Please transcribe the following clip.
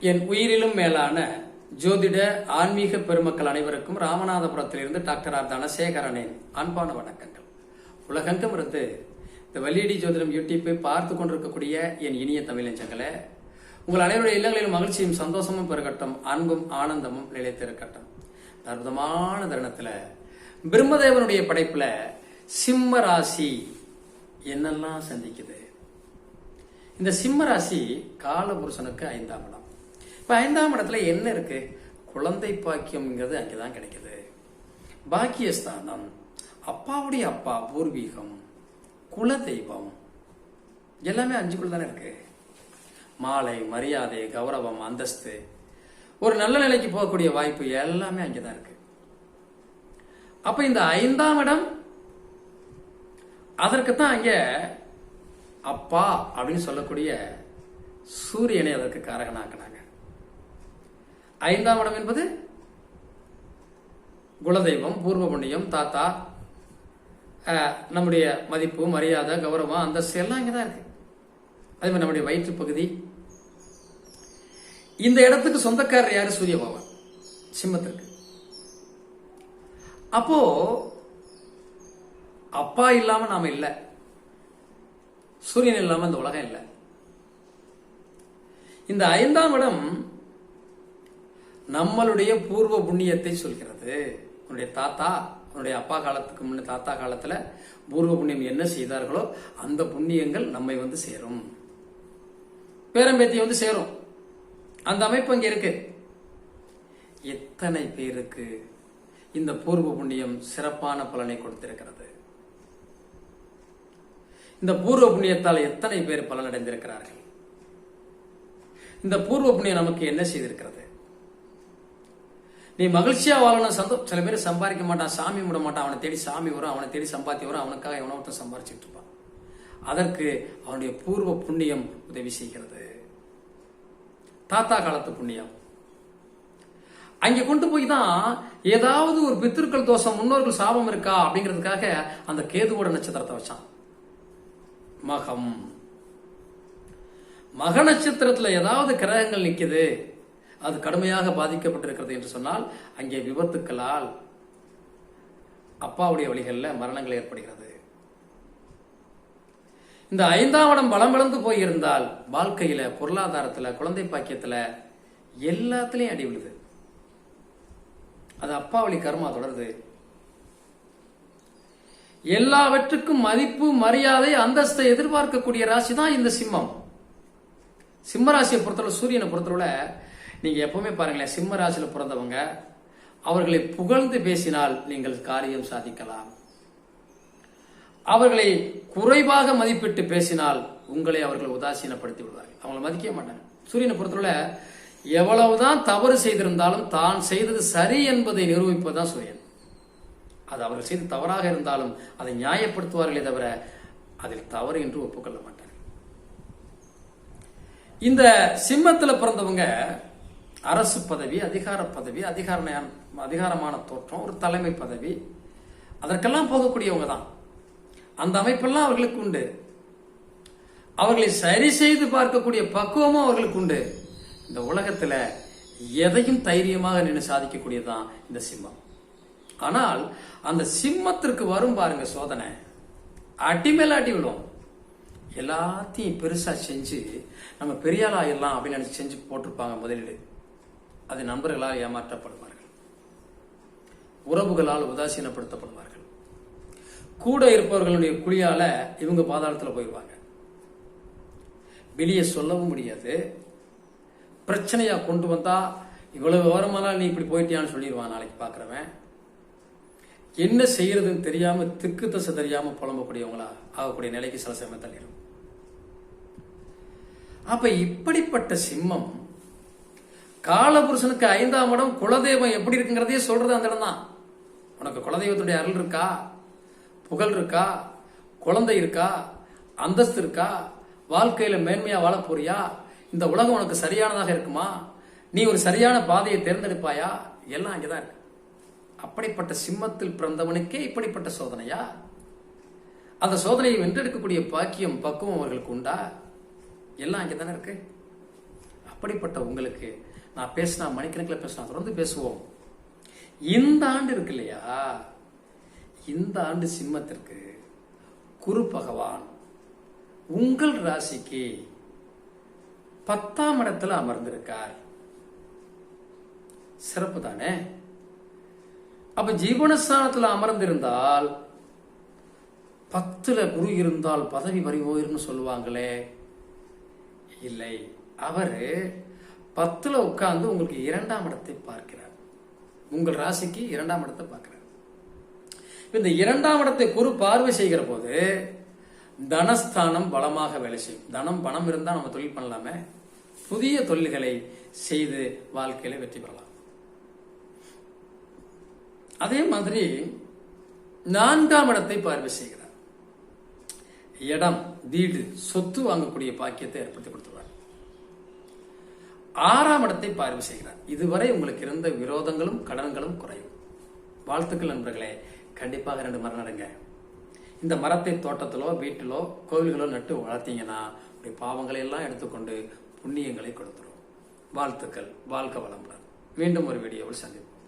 என் உயிரிலும் மேலான ஜோதிட ஆன்மீக பெருமக்கள் அனைவருக்கும் ராமநாதபுரத்திலிருந்து டாக்டர் ஆர். தனசேகரனின் அன்பான வணக்கங்கள். உலகெங்கும் இருந்து இந்த வெள்ளியடி ஜோதிடம் யூடியூப்பை பார்த்து கொண்டிருக்கக்கூடிய என் இனிய தமிழஞ்சங்களே உங்கள் அனைவருடைய இல்லங்களிலும் மகிழ்ச்சியும் சந்தோஷமும் பெருகட்டும் அன்பும் ஆனந்தமும் நிலைத்திருக்கட்டும். அற்புதமான தருணத்துல பிரம்மதேவனுடைய படைப்புல சிம்ம ராசி என்னெல்லாம் சந்திக்குது? இந்த சிம்ம ராசி காலபுருஷனுக்கு ஐந்தாம் இடம். இப்ப ஐந்தாம் இடத்துல என்ன இருக்கு? குழந்தை பாக்கியம்ங்கிறது அங்கேதான் கிடைக்குது. பாக்கியஸ்தானம் அப்பாவுடைய அப்பா பூர்வீகம் குல தெய்வம் எல்லாமே அஞ்சுக்குள்ள தானே இருக்கு. மாலை மரியாதை கௌரவம் அந்தஸ்து ஒரு நல்ல நிலைக்கு போகக்கூடிய வாய்ப்பு எல்லாமே அங்கேதான் இருக்கு. அப்ப இந்த ஐந்தாம் இடம் அதற்குத்தான் அங்க அப்பா அப்படின்னு சொல்லக்கூடிய சூரியனை அதற்கு காரகனாக்கினாங்க. ஐந்தாம் இடம் என்பது குலதெய்வம் பூர்வ புண்ணியம் தாத்தா நம்முடைய மதிப்பு மரியாதை கௌரவம் அந்தஸ்து எல்லாம் இங்கே தான் இருக்கு. அதே மாதிரி நம்முடைய வயிற்று பகுதி. இந்த இடத்துக்கு சொந்தக்காரர் யாரு? சூரிய பகவான் சிம்மத்திற்கு. அப்போ அப்பா இல்லாம நாம இல்லை. சூரியன் இல்லாமல் இந்த உலகம் இல்லை. இந்த ஐந்தாம் இடம் நம்மளுடைய பூர்வ புண்ணியத்தை சொல்கிறது. உன்னுடைய தாத்தா உன்னுடைய அப்பா காலத்துக்கு முன்ன தாத்தா காலத்தில் பூர்வ புண்ணியம் என்ன செய்தார்களோ அந்த புண்ணியங்கள் நம்மை வந்து சேரும். பேரம்பேத்தியை வந்து சேரும். அந்த அமைப்பு இங்கே இருக்கு. எத்தனை பேருக்கு இந்த பூர்வ புண்ணியம் சிறப்பான பலனை கொடுத்திருக்கிறது? இந்த பூர்வ புண்ணியத்தால் எத்தனை பேர் பலனடைந்திருக்கிறார்கள்? இந்த பூர்வ புண்ணியம் நமக்கு என்ன செய்திருக்கிறது? நீ மகிழ்ச்சியா வாழணும் சந்தோ சில பேர் சம்பாதிக்க மாட்டான் சாமி விட மாட்டான் அவனை தேடி சாமி வரும் அவனை தேடி சம்பாத்தி வரும் அவனுக்காக எவனோ ஒருத்தன் சம்பாரிச்சுட்டு இருப்பான். அதற்கு அவனுடைய பூர்வ புண்ணியம் உதவி செய்கிறது. தாத்தா காலத்து புண்ணியம். அங்க கொண்டு போய் தான் ஏதாவது ஒரு பித்திருக்கள் தோஷம் முன்னோர்கள் சாபம் இருக்கா அப்படிங்கிறதுக்காக அந்த கேதுவோட நட்சத்திரத்தை வச்சான். மகம். மக நட்சத்திரத்தில் ஏதாவது கிரகங்கள் நிக்குது அது கடுமையாக பாதிக்கப்பட்டிருக்கிறது என்று சொன்னால் அங்கே விபத்துக்களால் அப்பாவுடைய வழிகளில் மரணங்கள் ஏற்படுகிறது. இந்த ஐந்தாம் இடம் பலம் விளந்து போயிருந்தால் வாழ்க்கையில பொருளாதாரத்துல குழந்தை பாக்கியத்துல எல்லாத்துலேயும் அடி விழுது. அது அப்பா வழி கர்மா தொடருது. எல்லாவற்றுக்கும் மதிப்பு மரியாதை அந்தஸ்தை எதிர்பார்க்கக்கூடிய ராசி தான் இந்த சிம்மம். சிம்ம ராசியை பொறுத்தவரை சூரியனை பொறுத்தவரை நீங்க எப்பவுமே பாருங்களேன் சிம்ம ராசியில பிறந்தவங்க அவர்களை புகழ்ந்து பேசினால் நீங்கள் காரியம் சாதிக்கலாம். அவர்களை குறைவாக மதிப்பிட்டு பேசினால் உங்களை அவர்கள் உதாசீனப்படுத்தி விடுவார்கள். அவங்களை மதிக்க மாட்டாங்க. சூரியனை பொறுத்தவரை எவ்வளவுதான் தவறு செய்திருந்தாலும் தான் செய்தது சரி என்பதை நிரூபிப்பதுதான் சூரியன். அது அவர்கள் செய்து தவறாக இருந்தாலும் அதை நியாயப்படுத்துவார்களே தவிர அதில் தவறு என்று ஒப்புக்கொள்ள மாட்டார்கள் இந்த சிம்மத்தில் பிறந்தவங்க அரசு பதவி அதிகார பதவி அதிகார அதிகாரமான தோற்றம் ஒரு தலைமை பதவி அதற்கெல்லாம் போகக்கூடியவங்க தான். அந்த அமைப்பெல்லாம் அவர்களுக்கு உண்டு. அவர்களை சரி செய்து பார்க்கக்கூடிய பக்குவமும் அவர்களுக்கு உண்டு. இந்த உலகத்தில் எதையும் தைரியமாக நின்று சாதிக்கக்கூடியதான் இந்த சிம்மம். ஆனால் அந்த சிம்மத்திற்கு வரும் பாருங்க சோதனை. அடிமேலாட்டி மேல விழும் எல்லாத்தையும் பெருசா செஞ்சு நம்ம பெரியாள் ஆயிடலாம் அப்படின்னு நினைச்சு செஞ்சு போட்டிருப்பாங்க முதலீடு. அது நண்பர்களால் ஏமாற்றப்படுவார்கள். உறவுகளால் உதாசீனப்படுத்தப்படுவார்கள். கூட இருப்பவர்களுடைய குழியால இவங்க பாதாளத்தில் போயிடுவாங்க. வெளியே சொல்லவும் முடியாது. பிரச்சனையா கொண்டு வந்தா இவ்வளவு விவரமானால் நீ இப்படி போயிட்டியான்னு சொல்லிடுவான் நாளைக்கு பாக்குறவன். என்ன செய்யறதுன்னு தெரியாம திக்கு தசை தெரியாம புலம்பக்கூடியவங்களா ஆகக்கூடிய நிலைக்கு சில சமயம் தள்ளிடும். அப்ப இப்படிப்பட்ட சிம்மம் காலபுருஷனுக்கு ஐந்தாம் இடம் குலதெய்வம் எப்படி இருக்குங்கிறதையே சொல்றது அந்த இடம் தான். உனக்கு குலதெய்வத்துடைய அருள் இருக்கா? புகழ் இருக்கா? குழந்தை இருக்கா? அந்தஸ்து இருக்கா? வாழ்க்கையில மேன்மையா வாழ போறியா? இந்த உலகம் உனக்கு சரியானதாக இருக்குமா? நீ ஒரு சரியான பாதையை தேர்ந்தெடுப்பாயா? எல்லாம் அங்கேதான் இருக்கு. அப்படிப்பட்ட சிம்மத்தில் பிறந்தவனுக்கே இப்படிப்பட்ட சோதனையா? அந்த சோதனையை வென்றெடுக்கக்கூடிய பாக்கியம் பக்குவம் அவர்களுக்கு உண்டா? எல்லாம் அங்கே தானே இருக்கு. அப்படிப்பட்ட உங்களுக்கு நான் பேசினா மணிக்கணக்கில் பேசினா தொடர்ந்து பேசுவோம். இந்த ஆண்டு இருக்கு இல்லையா? இந்த ஆண்டு சிம்மத்திற்கு குரு பகவான் உங்கள் ராசிக்கு பத்தாம் இடத்துல அமர்ந்திருக்கார். சிறப்பு தானே அப்ப ஜீவனஸ்தானத்துல அமர்ந்திருந்தால் பத்துல குரு இருந்தால் பதவி பறிவோயிர்னு சொல்லுவாங்களே? இல்லை. அவரு பத்துல உட்கார்ந்து உங்களுக்கு இரண்டாம் இடத்தை பார்க்கிறார். உங்கள் ராசிக்கு இரண்டாம் இடத்தை பார்க்கிறார். இந்த இரண்டாம் இடத்தை குரு பார்வை செய்கிற போது தனஸ்தானம் பலமாக வேலை செய்யும். தனம் பணம் இருந்தால் நம்ம தொழில் பண்ணலாமே. புதிய தொழில்களை செய்து வாழ்க்கையில வெற்றி பெறலாம். அதே மாதிரி நான்காம் இடத்தை பார்வை செய்கிறார். இடம் வீடு சொத்து வாங்கக்கூடிய பாக்கியத்தை ஏற்படுத்தி கொடுத்துருவார் ஆறாம் இடத்தை பார்வை செய்கிறார். இதுவரை உங்களுக்கு இருந்த விரோதங்களும் கடன்களும் குறையும். வாழ்த்துக்கள் நண்பர்களே. கண்டிப்பாக ரெண்டு மரம் நடுங்க. இந்த மரத்தை தோட்டத்திலோ வீட்டிலோ கோவில்களோ நட்டு வளர்த்தீங்கன்னா உடைய பாவங்களை எல்லாம் எடுத்துக்கொண்டு புண்ணியங்களை கொடுத்துரும். வாழ்த்துக்கள். வாழ்க வளமுடன். மீண்டும் ஒரு வீடியோவில் சந்திப்போம்.